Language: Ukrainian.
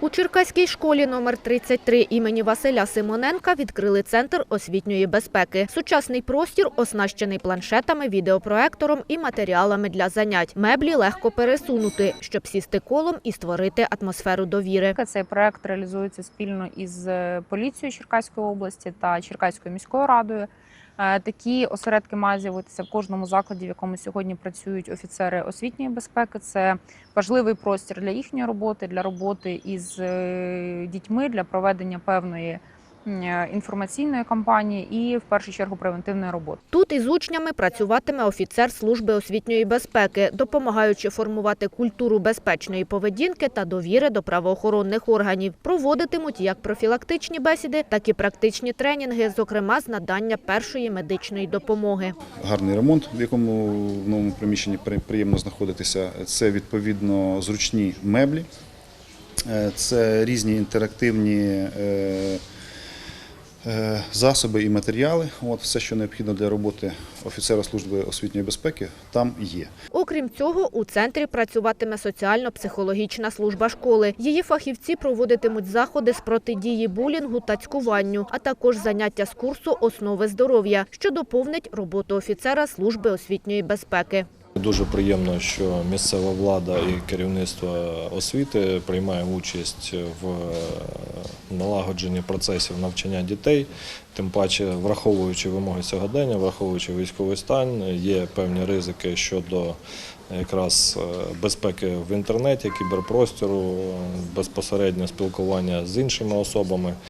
У Черкаській школі номер 33 імені Василя Симоненка відкрили центр освітньої безпеки. Сучасний простір оснащений планшетами, відеопроектором і матеріалами для занять. Меблі легко пересунути, щоб сісти колом і створити атмосферу довіри. Цей проект реалізується спільно із е, поліцією Черкаської області та Черкаською міською радою. Такі осередки мають з'явитися в кожному закладі, в якому сьогодні працюють офіцери освітньої безпеки. Це важливий простір для їхньої роботи, для роботи із е, дітьми, для проведення певної інформаційної кампанії і, в першу чергу, превентивної роботи. Тут із учнями працюватиме офіцер служби освітньої безпеки, допомагаючи формувати культуру безпечної поведінки та довіри до правоохоронних органів. Проводитимуть як профілактичні бесіди, так і практичні тренінги, зокрема з надання першої медичної допомоги. гарний ремонт, в якому в новому приміщенні при- приємно знаходитися. Це відповідно зручні меблі, Е, це різні інтерактивні е, е, засоби і матеріали. От все, що необхідно для роботи офіцера служби освітньої безпеки, там є. Окрім цього, у центрі працюватиме соціально-психологічна служба школи. Її фахівці проводитимуть заходи з протидії булінгу та цькуванню, а також заняття з курсу основи здоров'я, що доповнить роботу офіцера служби освітньої безпеки. Дуже приємно, що місцева влада і керівництво освіти приймає участь в е, налагодженні процесів навчання дітей. Тим паче, враховуючи вимоги сьогодення, враховуючи військовий стан, є певні ризики щодо якраз е, безпеки в інтернеті, кіберпростору, безпосередньо спілкування з іншими особами.